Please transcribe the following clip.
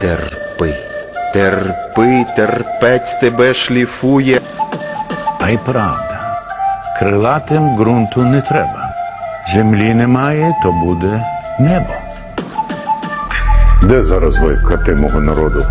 Терпи, терпи, терпець тебе шліфує. А й правда, крилатим ґрунту не треба. Землі немає, то буде небо. Де зараз ви, кати мого народу?